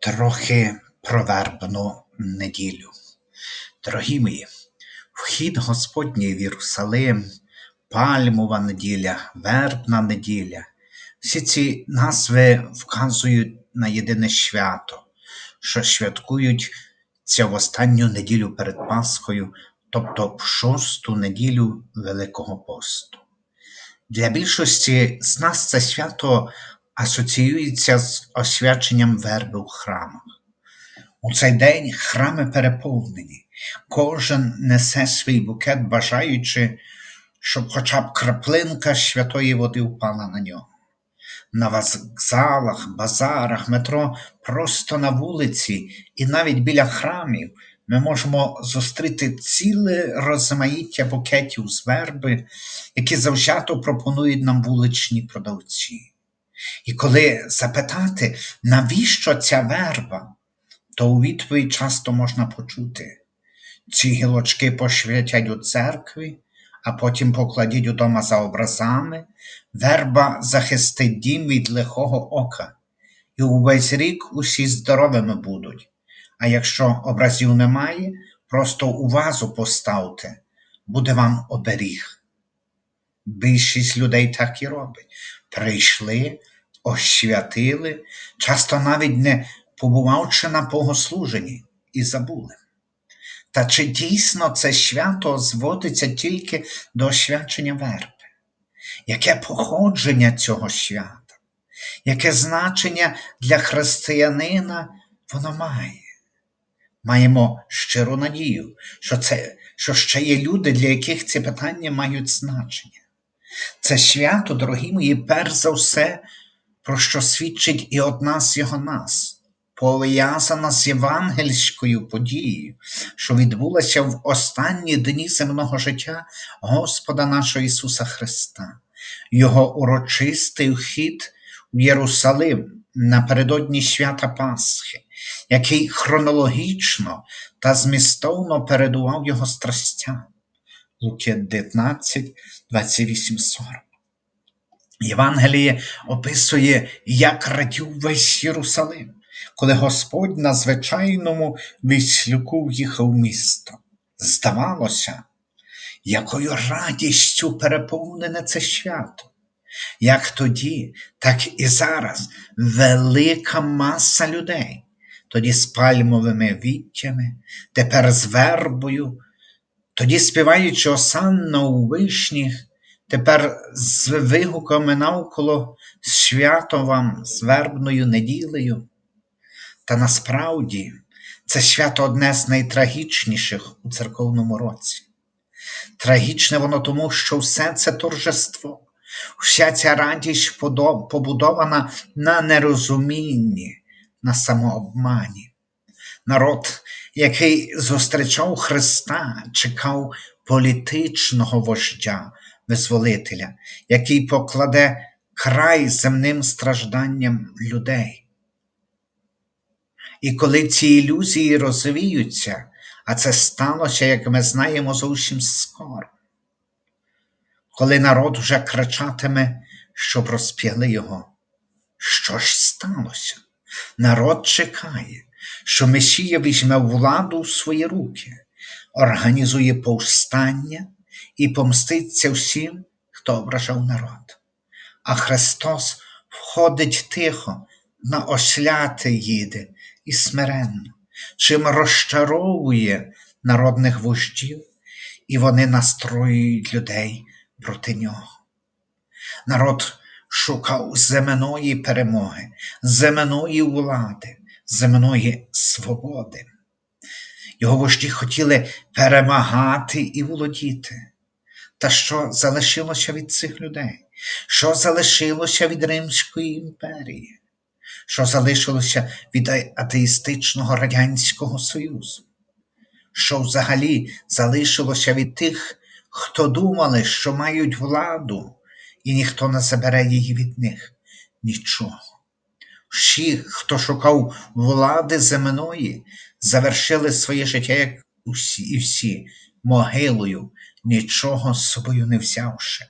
Трохи про вербну неділю. Дорогі мої, вхід Господній в Єрусалим, Пальмова неділя, Вербна неділя. Всі ці назви вказують на єдине свято, що святкують в останню неділю перед Пасхою, тобто в шосту неділю Великого посту. Для більшості з нас це свято асоціюється з освяченням верби в храмах. У цей день храми переповнені, кожен несе свій букет, бажаючи, щоб хоча б краплинка святої води впала на нього. На вокзалах, базарах, метро, просто на вулиці і навіть біля храмів ми можемо зустріти ціле розмаїття букетів з верби, які завзято пропонують нам вуличні продавці. І коли запитати, навіщо ця верба, то у відповідь часто можна почути: ці гілочки пошвятять у церкві, а потім покладіть удома за образами, верба захистить дім від лихого ока, і увесь рік усі здоровими будуть. А якщо образів немає, просто у вазу поставте, буде вам оберіг. Більшість людей так і робить. Прийшли, освятили, часто навіть не побувавши на богослуженні, і забули. Та чи дійсно це свято зводиться тільки до освячення верби? Яке походження цього свята? Яке значення для християнина воно має? Маємо щиру надію, що, це, що ще є люди, для яких ці питання мають значення. Це свято, дорогі мої, перш за все, про що свідчить і одна з його нас, пов'язана з євангельською подією, що відбулася в останні дні земного життя Господа нашого Ісуса Христа, Його урочистий вхід в Єрусалим напередодні свята Пасхи, який хронологічно та змістовно передував Його страстям. Луки 19, 28, 40. Євангеліє описує, як радів весь Єрусалим, коли Господь на звичайному віслюку в'їхав місто. Здавалося, якою радістю переповнене це свято. Як тоді, так і зараз велика маса людей, тоді з пальмовими віттями, тепер з вербою, тоді співаючи осанна у вишніх, тепер з вигуками навколо свято вам з вербною неділею. Та насправді це свято одне з найтрагічніших у церковному році. Трагічне воно тому, що все це торжество, вся ця радість побудована на нерозумінні, на самообмані. Народ, який зустрічав Христа, чекав політичного вождя, визволителя, який покладе край земним стражданням людей. І коли ці ілюзії розвіються, а це сталося, як ми знаємо, зовсім скоро, коли народ вже кричатиме, щоб розп'яли його, що ж сталося? Народ чекає, що Месія візьме владу в свої руки, організує повстання і помститься всім, хто ображав народ. А Христос входить тихо, на осляти їде і смиренно, чим розчаровує народних вождів, і вони настроюють людей проти нього. Народ шукав земної перемоги, земної влади, земної свободи. Його вожді хотіли перемагати і володіти. Та що залишилося від цих людей? Що залишилося від Римської імперії? Що залишилося від атеїстичного Радянського Союзу? Що взагалі залишилося від тих, хто думали, що мають владу, і ніхто не забере її від них? Нічого. Всі, хто шукав влади земної, завершили своє життя, як усі і всі, могилою, нічого з собою не взявши.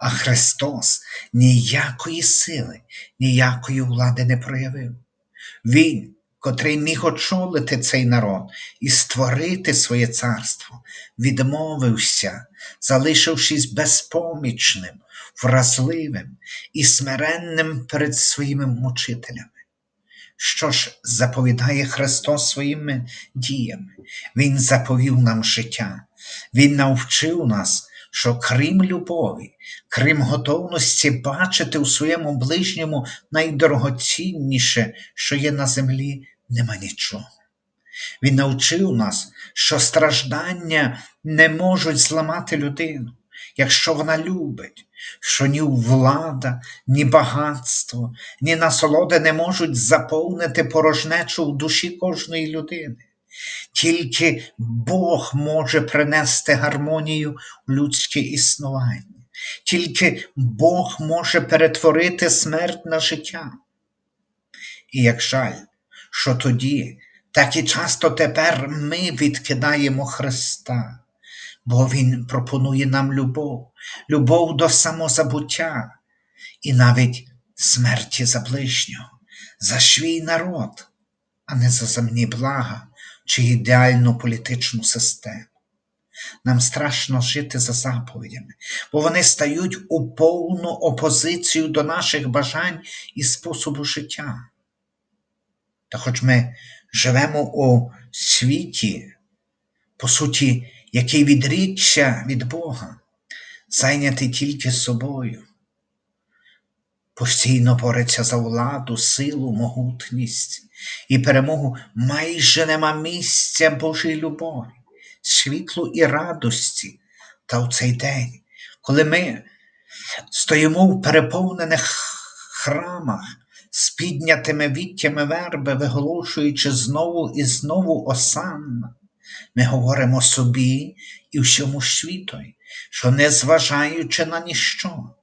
А Христос ніякої сили, ніякої влади не проявив. Він, котрий міг очолити цей народ і створити своє царство, відмовився, залишившись безпомічним, вразливим і смиренним перед своїми мучителями. Що ж заповідає Христос своїми діями? Він заповів нам життя, Він навчив нас, що крім любові, крім готовності бачити у своєму ближньому найдорогоцінніше, що є на землі, нема нічого. Він навчив нас, що страждання не можуть зламати людину, якщо вона любить, що ні влада, ні багатство, ні насолоди не можуть заповнити порожнечу в душі кожної людини. Тільки Бог може принести гармонію в людське існування. Тільки Бог може перетворити смерть на життя. І як жаль, що тоді, так і часто тепер ми відкидаємо Христа, бо Він пропонує нам любов, любов до самозабуття і навіть смерті за ближнього, за свій народ, а не за земні блага чи ідеальну політичну систему. Нам страшно жити за заповідями, бо вони стають у повну опозицію до наших бажань і способу життя. Та хоч ми живемо у світі, по суті, який відрікся від Бога, зайнятий тільки собою, постійно бореться за владу, силу, могутність і перемогу майже нема місця Божій любові, світлу і радості. Та в цей день, коли ми стоїмо в переповнених храмах з піднятими віттями верби, виголошуючи знову і знову осанна, ми говоримо собі і всьому світові, що, незважаючи на ніщо,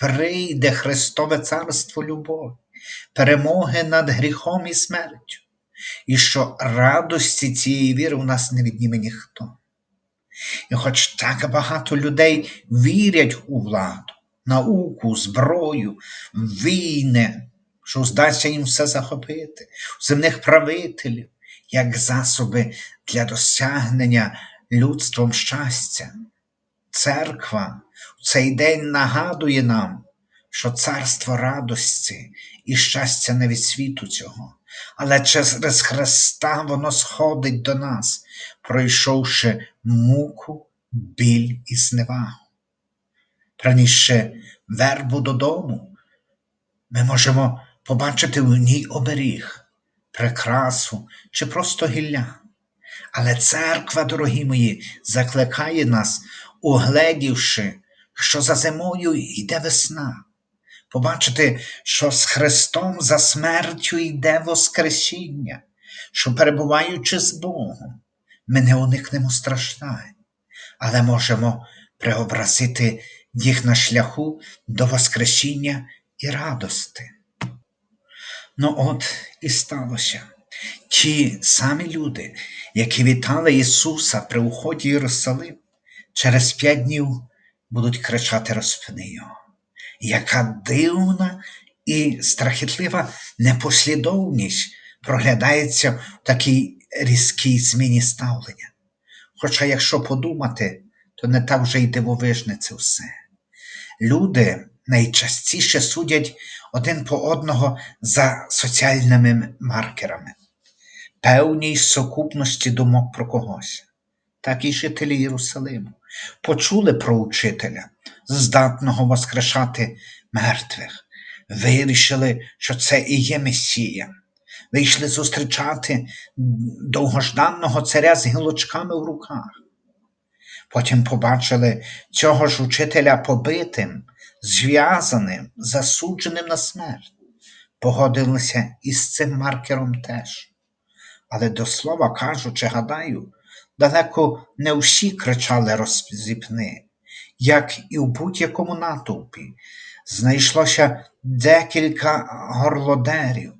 прийде Христове Царство любові, перемоги над гріхом і смертю, і що радості цієї віри у нас не відніме ніхто. І хоч так багато людей вірять у владу, науку, зброю, війни, що здасться їм все захопити, земних правителів, як засоби для досягнення людством щастя. Церква в цей день нагадує нам, що царство радості і щастя не від світу цього, але через Христа воно сходить до нас, пройшовши муку, біль і зневагу. Принісши вербу додому, ми можемо побачити в ній оберіг, прикрасу чи просто гілля. Але церква, дорогі мої, закликає нас, угледівши, що за зимою йде весна, побачити, що з Христом за смертю йде Воскресіння, що, перебуваючи з Богом, ми не уникнемо страждань, але можемо преобразити їх на шляху до Воскресіння і радости. Ну от і сталося. Ті самі люди, які вітали Ісуса при уході Єрусалим, через п'ять днів будуть кричати розпини Його. Яка дивна і страхітлива непослідовність проглядається в такій різкій зміні ставлення. Хоча, якщо подумати, то не так вже й дивовижне це все. Люди найчастіше судять один по одного за соціальними маркерами, певній сукупності думок про когось. Так і жителі Єрусалиму почули про учителя, здатного воскрешати мертвих, вирішили, що це і є Месія. Вийшли зустрічати довгожданого царя з гілочками в руках. Потім побачили цього ж учителя побитим, зв'язаним, засудженим на смерть. Погодилися із цим маркером теж. Але до слова кажучи, гадаю, далеко не всі кричали роззіпни, як і в будь-якому натовпі. Знайшлося декілька горлодерів,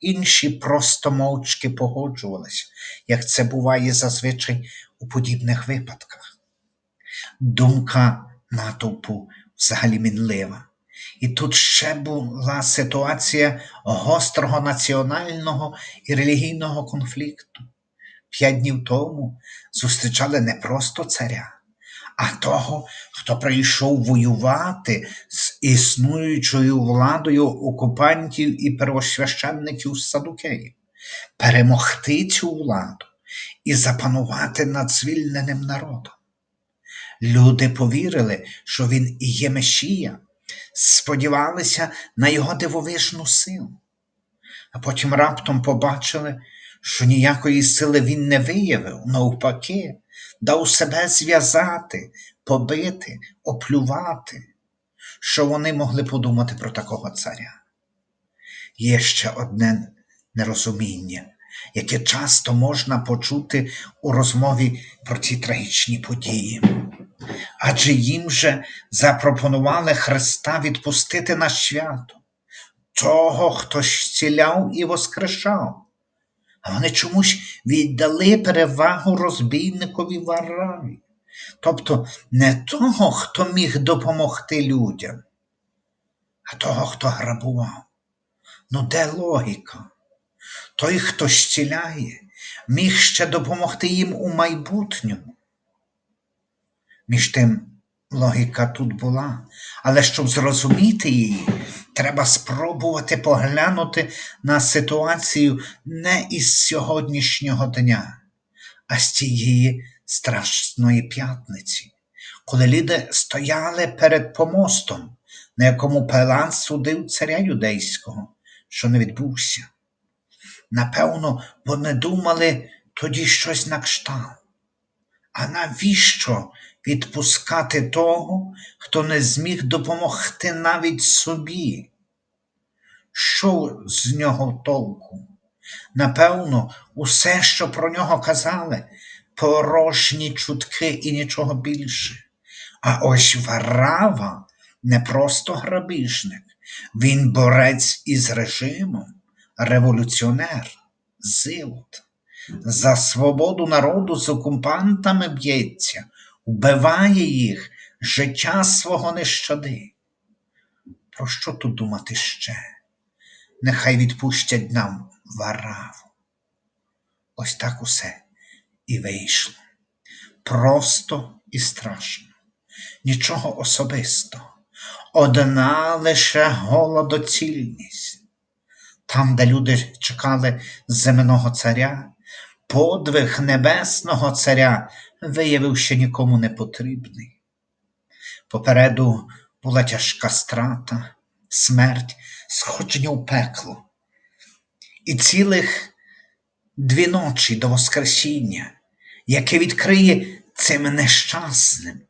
інші просто мовчки погоджувалися, як це буває зазвичай у подібних випадках. Думка натовпу взагалі мінлива. І тут ще була ситуація гострого національного і релігійного конфлікту. П'ять днів тому зустрічали не просто царя, а того, хто прийшов воювати з існуючою владою окупантів і первосвященників садукеїв, перемогти цю владу і запанувати над звільненим народом. Люди повірили, що він і є Месія, сподівалися на його дивовижну силу, а потім раптом побачили, що ніякої сили він не виявив, навпаки, дав себе зв'язати, побити, оплювати. Що вони могли подумати про такого царя? Є ще одне нерозуміння, яке часто можна почути у розмові про ці трагічні події. Адже їм же запропонували Христа відпустити на свято, того, хто зціляв і воскрешав. А вони чомусь віддали перевагу розбійникові Вараві. Тобто не того, хто міг допомогти людям, а того, хто грабував. Ну, де логіка? Той, хто зціляє, міг ще допомогти їм у майбутньому. Між тим, логіка тут була, але щоб зрозуміти її, треба спробувати поглянути на ситуацію не із сьогоднішнього дня, а з тієї страшної п'ятниці, коли люди стояли перед помостом, на якому Пилат судив царя юдейського, що не відбувся. Напевно, вони думали тоді щось на кшталт. А навіщо відпускати того, хто не зміг допомогти навіть собі? Що з нього толку? Напевно, усе, що про нього казали, порожні чутки і нічого більше. А ось Варава не просто грабіжник, він борець із режимом, революціонер, зилот. За свободу народу з окупантами б'ється, вбиває їх, життя свого не щади. Про що тут думати ще? Нехай відпустять нам вараву. Ось так усе і вийшло. Просто і страшно, нічого особистого, одна лише голодоцільність. Там, де люди чекали земного царя, подвиг небесного царя виявився нікому не потрібний. Попереду була тяжка страта, смерть, сходження в пекло. І цілих дві ночі до Воскресіння, яке відкриє цим нещасним,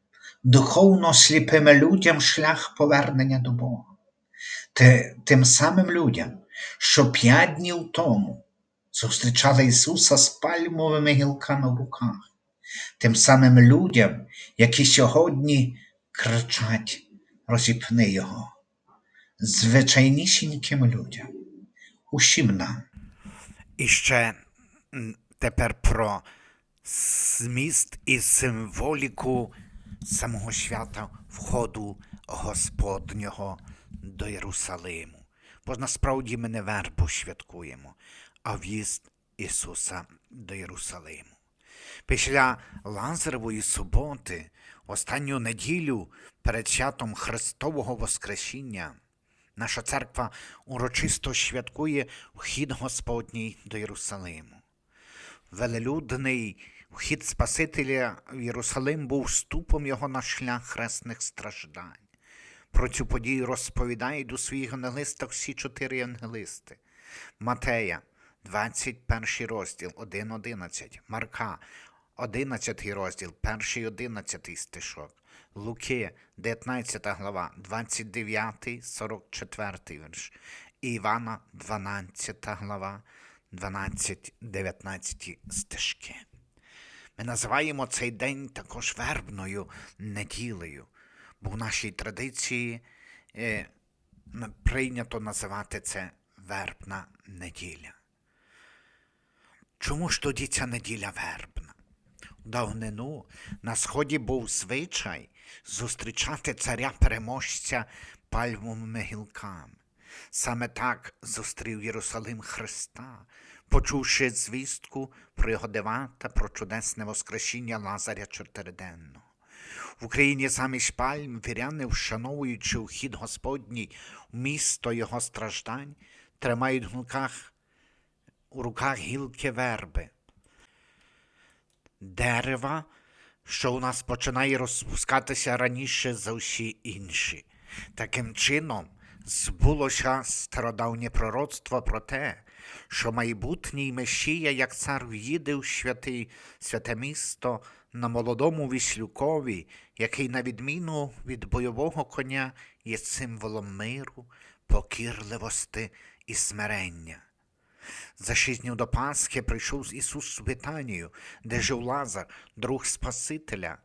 духовно сліпими людям шлях повернення до Бога. Те- Тим самим людям, що п'ять днів тому зустрічали Ісуса з пальмовими гілками в руках, тим самим людям, які сьогодні кричать розіпни Його, звичайнісіньким людям, усім нам. І ще тепер про зміст і символіку самого свята входу Господнього до Єрусалиму. Бо насправді ми не вербу святкуємо, а в'їзд Ісуса до Єрусалиму. Після Лазаревої суботи, останню неділю перед святом Христового Воскресіння, наша церква урочисто святкує вхід Господній до Єрусалиму. Велелюдний вхід Спасителя в Єрусалим був вступом його на шлях хресних страждань. Про цю подію розповідають у своїх євангелистах всі чотири євангелисти. Матея, 21 розділ, 1.11, Марка, 11 розділ, 1 11 стишок, Луки, 19 глава, 29, 44 вірш, Івана, 12 глава, 12, 19 стишки. Ми називаємо цей день також вербною неділею, бо в нашій традиції е, прийнято називати це вербна неділя. Чому ж тоді ця неділя вербна? У давнину на сході був звичай зустрічати царя-переможця пальмовими гілками. Саме так зустрів Єрусалим Христа, почувши звістку про його дива та про чудесне воскресіння Лазаря чотириденного. В Україні замість пальм віряни, вшановуючи ухід Господній в місто його страждань, тримають в руках, у руках гілки верби, дерева, що у нас починає розпускатися раніше за всі інші. Таким чином, збулося стародавнє пророцтво про те, що майбутній Месія, як цар в'їде у святий, святе місто на молодому віслюкові, який, на відміну від бойового коня, є символом миру, покірливості і смирення. За шість днів до Пасхи прийшов Ісус в Витанію, де жив Лазар, друг Спасителя.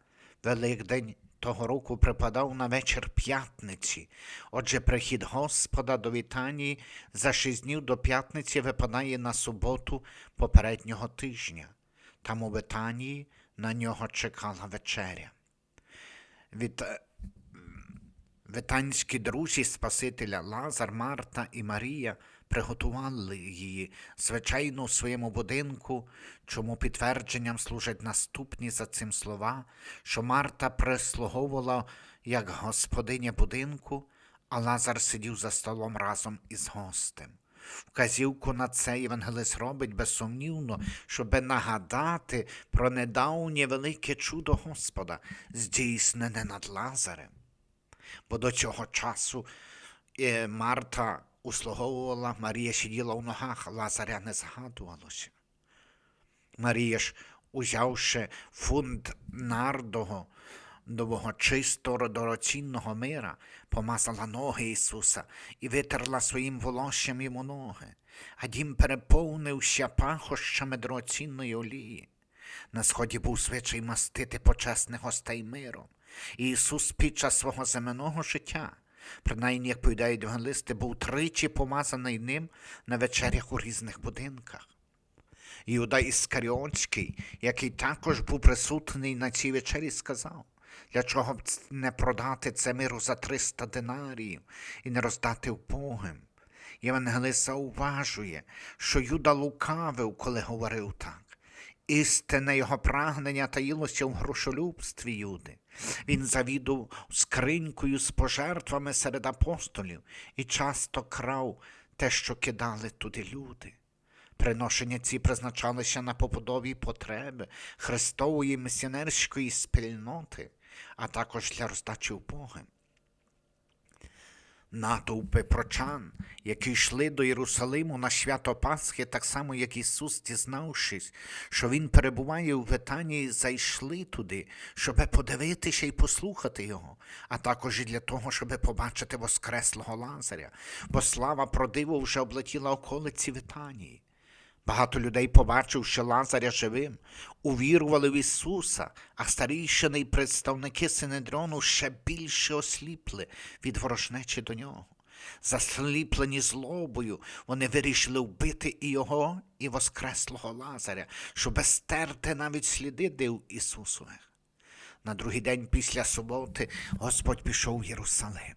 Великдень того року припадав на вечір п'ятниці. Отже, прихід Господа до Вітанії за шість днів до п'ятниці випадає на суботу попереднього тижня. Там у Витанії на нього чекала вечеря. Від Витанські друзі Спасителя Лазар, Марта і Марія приготували її, звичайно, у своєму будинку, чому підтвердженням служать наступні за цим слова, що Марта прислуговувала як господиня будинку, а Лазар сидів за столом разом із гостем. Вказівку на це євангелист робить безсумнівно, щоби нагадати про недавнє велике чудо Господа, здійснене над Лазарем бо до цього часу е, Марта услуговувала, Марія сиділа у ногах, Лазаря не згадувалося. Марія ж, узявши фунт нардого, нового чистого дорогоцінного мира, помазала ноги Ісуса і витерла своїм волоссям йому ноги, а дім переповнився пахощами дорогоцінної олії. На сході був звичай мастити почесних гостей миром. І Ісус під час свого земного життя, принаймні, як повідають евангелисти, був тричі помазаний ним на вечерях у різних будинках. Іуда Іскаріонський, який також був присутній на цій вечері, сказав, для чого б не продати це миру за 300 динаріїв і не роздати вбогим. Євангелист зауважує, що Юда лукавив, коли говорив так. Істинне його прагнення таїлося в грошолюбстві Юди. Він завідував скринькою з пожертвами серед апостолів і часто крав те, що кидали туди люди. Приношення ці призначалися на побудові потреби Христової місіонерської спільноти, а також для роздачі убогим. Натовпи прочан, які йшли до Єрусалиму на свято Пасхи, так само як Ісус, дізнавшись, що Він перебуває у Витанії, зайшли туди, щоб подивитися і послухати Його, а також і для того, щоб побачити воскреслого Лазаря, бо слава про диво вже облетіла околиці Витанії. Багато людей, побачивши Лазаря живим, увірували в Ісуса, а старійшини й представники Синедрону ще більше осліпли від ворожнечі до нього. Засліплені злобою, вони вирішили вбити і його, і воскреслого Лазаря, щоб стерти навіть сліди див Ісусових. На другий день після суботи Господь пішов в Єрусалим.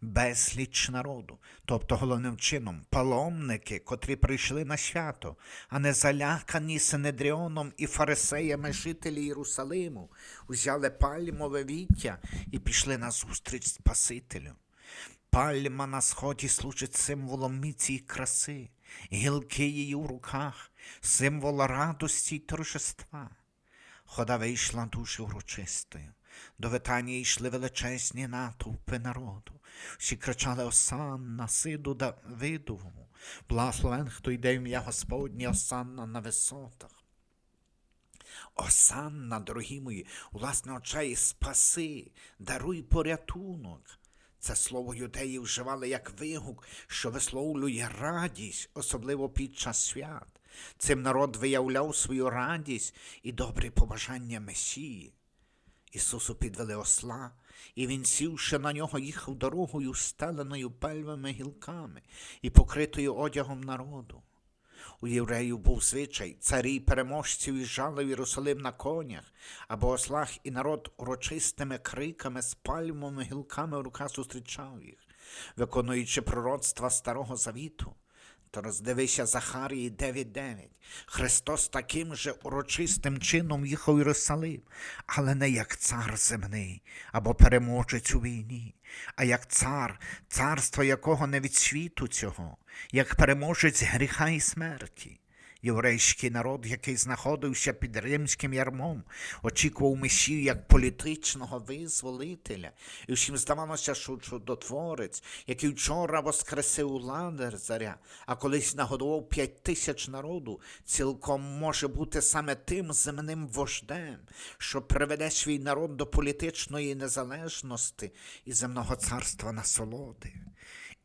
Безліч народу, тобто головним чином паломники, котрі прийшли на свято, а не залякані Синедріоном і фарисеями жителі Єрусалиму, узяли пальмове віття і пішли на зустріч Спасителю. Пальма на сході служить символом міці й краси, гілки її у руках, символ радості й торжества. Хода вийшла дуже урочистою. До Витанії йшли величезні натовпи народу. Всі кричали Осанна, сиду Давидовому. Благословен, хто йде ім'я Господнє, Осанна на висотах. Осанна, дорогі мої, власне очей спаси, даруй порятунок. Це слово юдеї вживали як вигук, що висловлює радість, особливо під час свят. Цим народ виявляв свою радість і добрі побажання Месії. Ісусу підвели осла, і він, сівши на нього, їхав дорогою, стеленою пальмами гілками і покритою одягом народу. У євреїв був звичай, царі й переможці в'їжджали в Єрусалим на конях, або ослах, і народ урочистими криками з пальмовими гілками в руках зустрічав їх. виконуючи пророцтва Старого Завіту. То роздивися Захарії 9.9. Христос таким же урочистим чином їхав у Єрусалим, але не як цар земний або переможець у війні, а як цар, царство якого не від світу цього, як переможець гріха і смерті. Єврейський народ, який знаходився під римським ярмом, очікував Месію як політичного визволителя, і всім здавалося, що чудотворець, який вчора воскресив Лазаря, а колись нагодував п'ять тисяч народу, цілком може бути саме тим земним вождем, що приведе свій народ до політичної незалежності і земного царства насолоди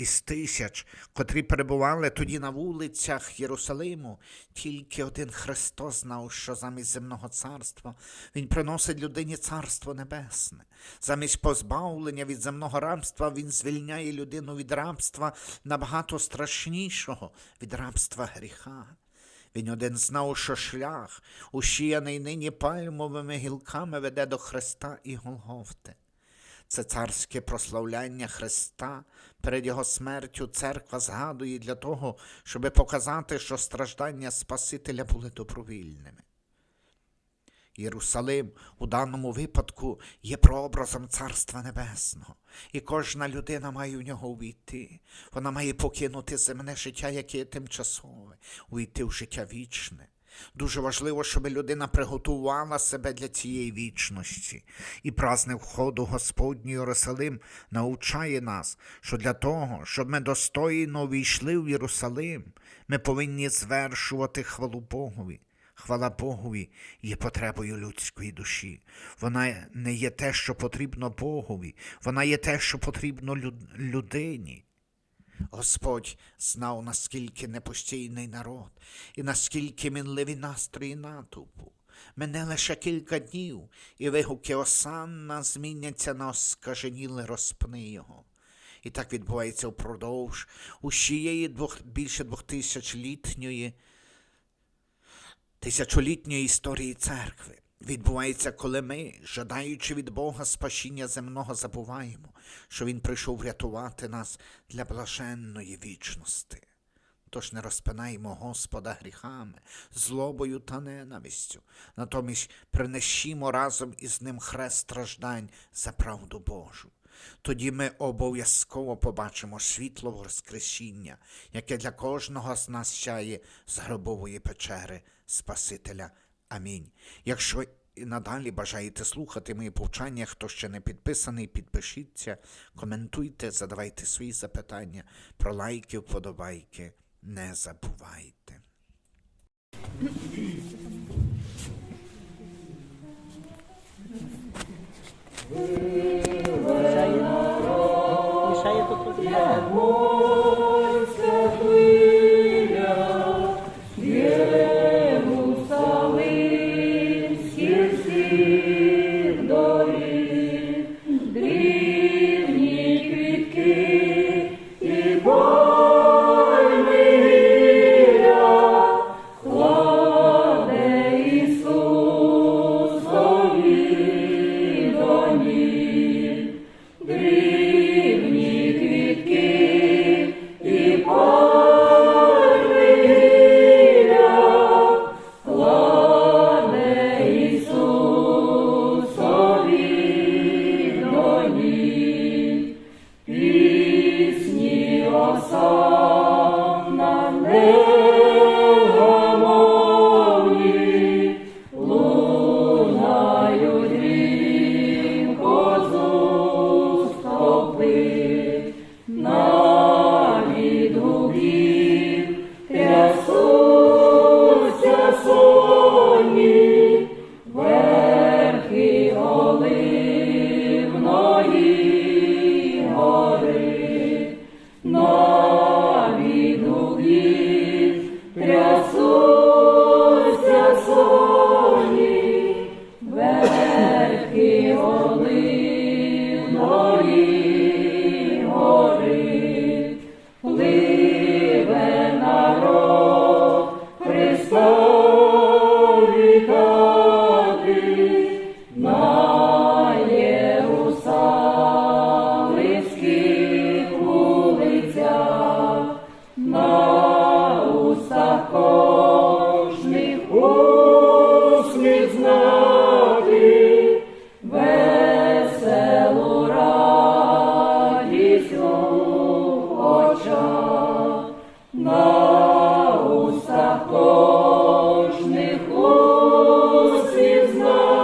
із тисяч, котрі перебували тоді на вулицях Єрусалиму, тільки один Христос знав, що замість земного царства Він приносить людині царство небесне. Замість позбавлення від земного рабства Він звільняє людину від рабства набагато страшнішого від рабства гріха. Він один знав, що шлях, ущіяний нині пальмовими гілками, веде до Христа і Голгофти. Це царське прославляння Христа перед Його смертю церква згадує для того, щоби показати, що страждання Спасителя були добровільними. Єрусалим у даному випадку є прообразом Царства Небесного, і кожна людина має в нього увійти. Вона має покинути земне життя, яке є тимчасове, увійти в життя вічне. Дуже важливо, щоб людина приготувала себе для цієї вічності. І праздник входу Господній Єрусалим навчає нас, що для того, щоб ми достойно війшли в Єрусалим, ми повинні звершувати хвалу Богові. Хвала Богові є потребою людської душі. Вона не є те, що потрібно Богові, вона є те, що потрібно людині. Господь знав, наскільки непостійний народ і наскільки мінливі настрої натовпу. Мене лише кілька днів, і вигуки Осанна зміняться на оскаженіле розпни його. І так відбувається впродовж усієї двох, більше двохтисячолітньої тисячолітньої історії церкви. Відбувається, коли ми, жадаючи від Бога спасіння земного, забуваємо, що Він прийшов врятувати нас для блаженної вічності. Тож не розпинаємо Господа гріхами, злобою та ненавистю, натомість принесімо разом із ним хрест страждань за правду Божу. Тоді ми обов'язково побачимо світло Воскресіння, яке для кожного з нас сяє з гробової печери Спасителя. Амінь. Якщо і надалі бажаєте слухати мої повчання, хто ще не підписаний, підпишіться, коментуйте, задавайте свої запитання, про лайки, вподобайки. Не забувайте. Мішає тут. gives life.